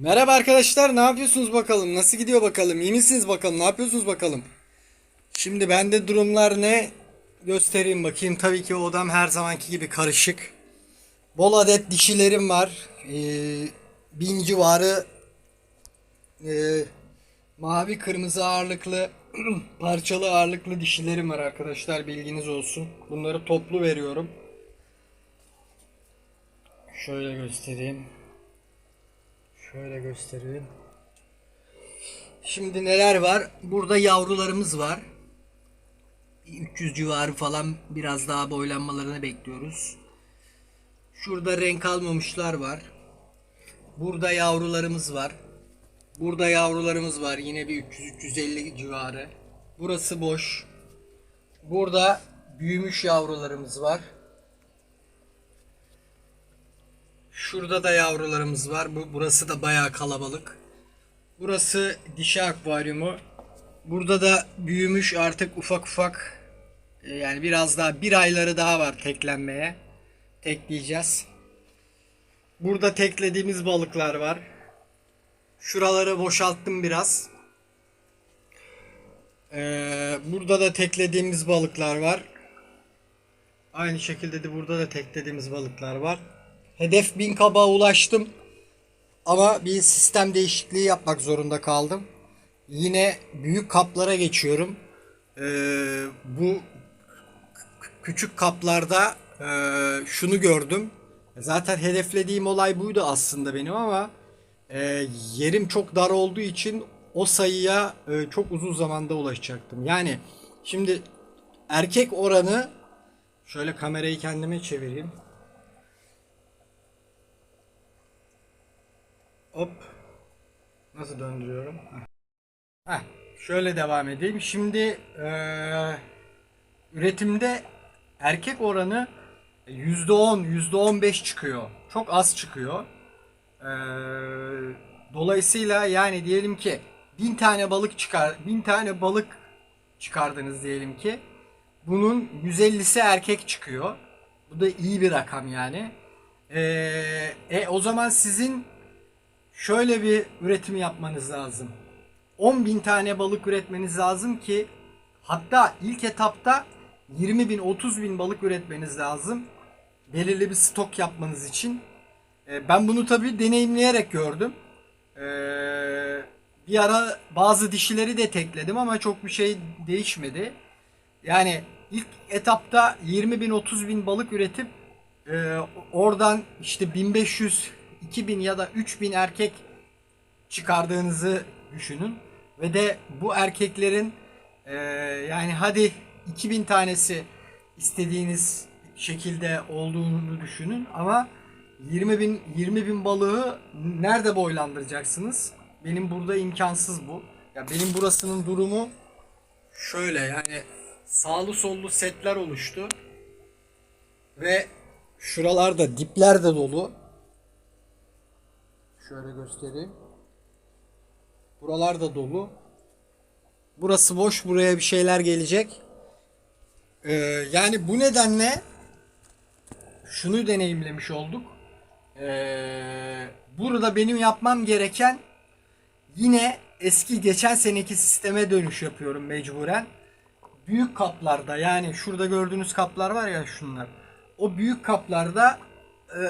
Merhaba arkadaşlar, ne yapıyorsunuz bakalım? Nasıl gidiyor bakalım? İyi misiniz bakalım? Ne yapıyorsunuz bakalım? Şimdi bende durumlar ne? Göstereyim bakayım. Tabii ki odam her zamanki gibi karışık. Bol adet dişilerim var. Ee, bin civarı ee, mavi kırmızı ağırlıklı parçalı ağırlıklı dişilerim var arkadaşlar bilginiz olsun. Bunları toplu veriyorum. Şöyle göstereyim. Şöyle göstereyim. Şimdi neler var? Burada yavrularımız var. Bir 300 civarı falan biraz daha boylanmalarını bekliyoruz. Şurada renk almamışlar var. Burada yavrularımız var. Burada yavrularımız var. Yine bir 300-350 civarı. Burası boş. Burada büyümüş yavrularımız var. Şurada da yavrularımız var. Bu burası da bayağı kalabalık. Burası dişi akvaryumu. Burada da büyümüş artık ufak ufak e, yani biraz daha bir ayları daha var teklenmeye. Tekleyeceğiz. Burada teklediğimiz balıklar var. Şuraları boşalttım biraz. Ee, burada da teklediğimiz balıklar var. Aynı şekilde de burada da teklediğimiz balıklar var. Hedef 1000 kaba ulaştım. Ama bir sistem değişikliği yapmak zorunda kaldım. Yine büyük kaplara geçiyorum. Ee, bu küçük kaplarda e, şunu gördüm. Zaten hedeflediğim olay buydu aslında benim ama e, yerim çok dar olduğu için o sayıya e, çok uzun zamanda ulaşacaktım. Yani şimdi erkek oranı şöyle kamerayı kendime çevireyim. Hop. Nasıl döndürüyorum? Heh. Şöyle devam edeyim. Şimdi eee, üretimde erkek oranı %10, %15 çıkıyor. Çok az çıkıyor. Eee, dolayısıyla yani diyelim ki bin tane balık çıkar, bin tane balık çıkardınız diyelim ki. Bunun 150'si erkek çıkıyor. Bu da iyi bir rakam yani. Eee, e, o zaman sizin şöyle bir üretim yapmanız lazım. 10 bin tane balık üretmeniz lazım ki hatta ilk etapta 20 bin 30 bin balık üretmeniz lazım. Belirli bir stok yapmanız için. Ee, Ben bunu tabii deneyimleyerek gördüm. Ee, Bir ara bazı dişileri de tekledim ama çok bir şey değişmedi. Yani ilk etapta 20 bin 30 bin balık üretip e, oradan işte 1500 2000 ya da 3000 erkek çıkardığınızı düşünün ve de bu erkeklerin e, yani hadi 2000 tanesi istediğiniz şekilde olduğunu düşünün ama 20 bin 20 bin balığı nerede boylandıracaksınız? Benim burada imkansız bu. Ya benim burasının durumu şöyle yani sağlı sollu setler oluştu ve şuralarda dipler de dolu. Şöyle göstereyim. Buralar da dolu. Burası boş. Buraya bir şeyler gelecek. Ee, yani bu nedenle şunu deneyimlemiş olduk. Ee, burada benim yapmam gereken yine eski geçen seneki sisteme dönüş yapıyorum mecburen. Büyük kaplarda yani şurada gördüğünüz kaplar var ya şunlar. O büyük kaplarda e,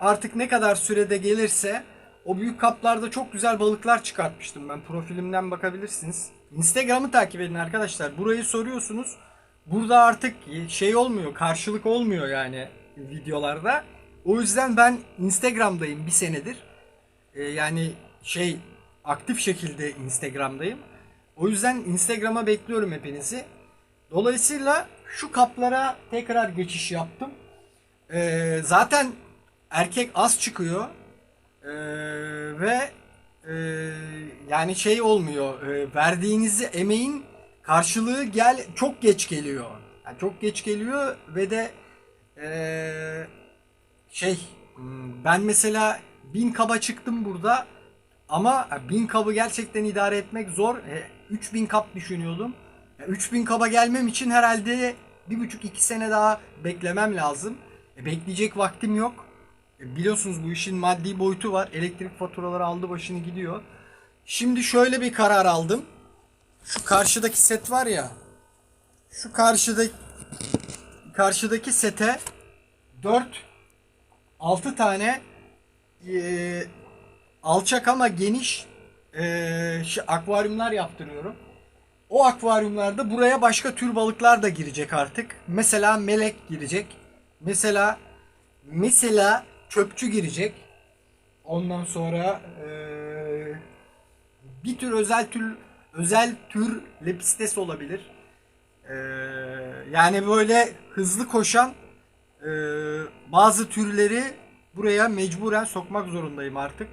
artık ne kadar sürede gelirse o büyük kaplarda çok güzel balıklar çıkartmıştım ben. Profilimden bakabilirsiniz. Instagram'ı takip edin arkadaşlar. Burayı soruyorsunuz. Burada artık şey olmuyor, karşılık olmuyor yani videolarda. O yüzden ben Instagram'dayım bir senedir. Ee, yani şey aktif şekilde Instagram'dayım. O yüzden Instagram'a bekliyorum hepinizi. Dolayısıyla şu kaplara tekrar geçiş yaptım. Ee, zaten erkek az çıkıyor. Ee, ve e, yani şey olmuyor. e, verdiğiniz emeğin karşılığı gel çok geç geliyor. Yani çok geç geliyor ve de e, şey hmm, ben mesela bin kaba çıktım burada ama bin kabı gerçekten idare etmek zor. E, 3000 kap düşünüyordum. E, 3000 kaba gelmem için herhalde bir buçuk iki sene daha beklemem lazım. E, bekleyecek vaktim yok. Biliyorsunuz bu işin maddi boyutu var. Elektrik faturaları aldı başını gidiyor. Şimdi şöyle bir karar aldım. Şu karşıdaki set var ya. Şu karşıdaki karşıdaki sete 4 6 tane e, alçak ama geniş e, şu akvaryumlar yaptırıyorum. O akvaryumlarda buraya başka tür balıklar da girecek artık. Mesela melek girecek. Mesela mesela çöpçü girecek. Ondan sonra eee, bir tür özel tür özel tür lepistes olabilir. Eee, yani böyle hızlı koşan eee, bazı türleri buraya mecburen sokmak zorundayım artık.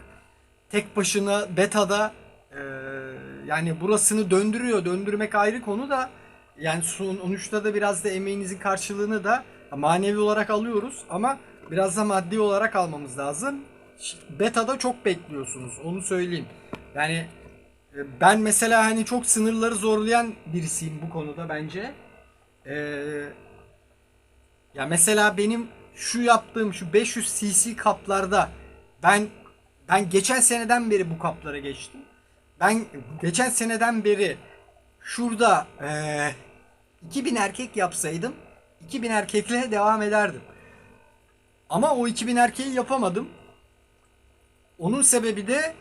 Tek başına betada eee, yani burasını döndürüyor. Döndürmek ayrı konu da yani sonuçta da biraz da emeğinizin karşılığını da manevi olarak alıyoruz ama biraz da maddi olarak almamız lazım. Beta'da çok bekliyorsunuz. Onu söyleyeyim. Yani e, ben mesela hani çok sınırları zorlayan birisiyim bu konuda bence. Ee, ya mesela benim şu yaptığım şu 500 cc kaplarda ben ben geçen seneden beri bu kaplara geçtim. Ben geçen seneden beri şurada eee 2000 erkek yapsaydım 2000 erkekle devam ederdim. Ama o 2000 erkeği yapamadım. Onun sebebi de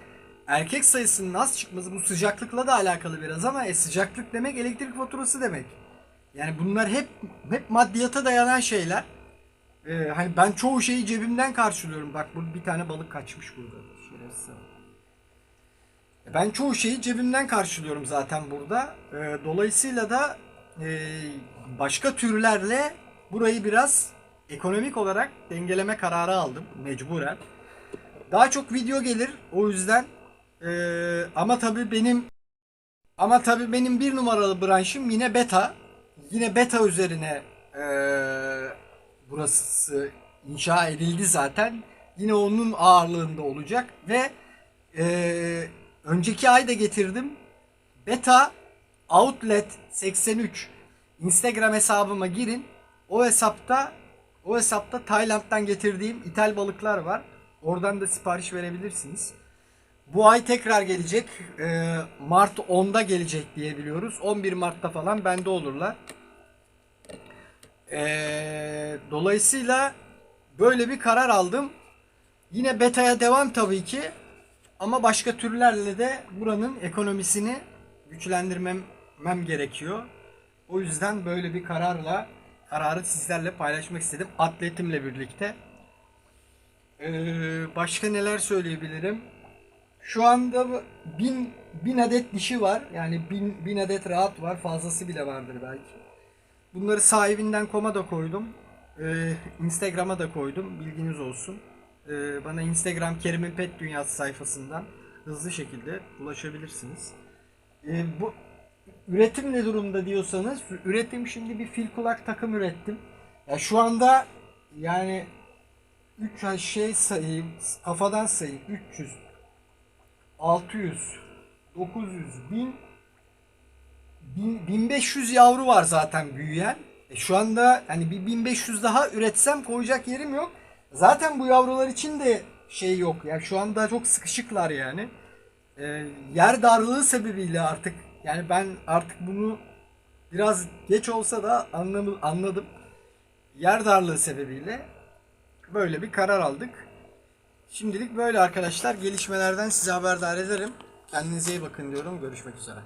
erkek sayısının az çıkması bu sıcaklıkla da alakalı biraz ama e, sıcaklık demek elektrik faturası demek. Yani bunlar hep hep maddiyata dayanan şeyler. Ee, hani ben çoğu şeyi cebimden karşılıyorum. Bak bu bir tane balık kaçmış burada. Şerefsiz. E, Ben çoğu şeyi cebimden karşılıyorum zaten burada. Ee, dolayısıyla da e, başka türlerle burayı biraz ekonomik olarak dengeleme kararı aldım mecburen. Daha çok video gelir o yüzden. Ee, ama tabii benim ama tabii benim bir numaralı branşım yine beta. Yine beta üzerine eee, burası inşa edildi zaten. Yine onun ağırlığında olacak ve eee, önceki ay da getirdim. Beta Outlet 83 Instagram hesabıma girin. O hesapta o hesapta Tayland'dan getirdiğim ithal balıklar var. Oradan da sipariş verebilirsiniz. Bu ay tekrar gelecek. Ee, Mart 10'da gelecek diye biliyoruz. 11 Mart'ta falan bende olurlar. Ee, dolayısıyla böyle bir karar aldım. Yine beta'ya devam tabii ki. Ama başka türlerle de buranın ekonomisini güçlendirmem mem gerekiyor. O yüzden böyle bir kararla kararı sizlerle paylaşmak istedim. Atletimle birlikte. Ee, başka neler söyleyebilirim? Şu anda bin, bin adet dişi var. Yani bin, bin adet rahat var. Fazlası bile vardır belki. Bunları sahibinden koma da koydum. Ee, Instagram'a da koydum. Bilginiz olsun. Ee, bana Instagram Kerim'in Pet Dünyası sayfasından hızlı şekilde ulaşabilirsiniz. Ee, bu üretim ne durumda diyorsanız üretim şimdi bir fil kulak takım ürettim. Ya şu anda yani 3 şey sayayım kafadan sayayım 300 600 900 1000 1000 1500 yavru var zaten büyüyen. E şu anda hani bir 1500 daha üretsem koyacak yerim yok. Zaten bu yavrular için de şey yok. Yani şu anda çok sıkışıklar yani. E, yer darlığı sebebiyle artık yani ben artık bunu biraz geç olsa da anlam- anladım. Yer darlığı sebebiyle böyle bir karar aldık. Şimdilik böyle arkadaşlar. Gelişmelerden size haberdar ederim. Kendinize iyi bakın diyorum. Görüşmek üzere.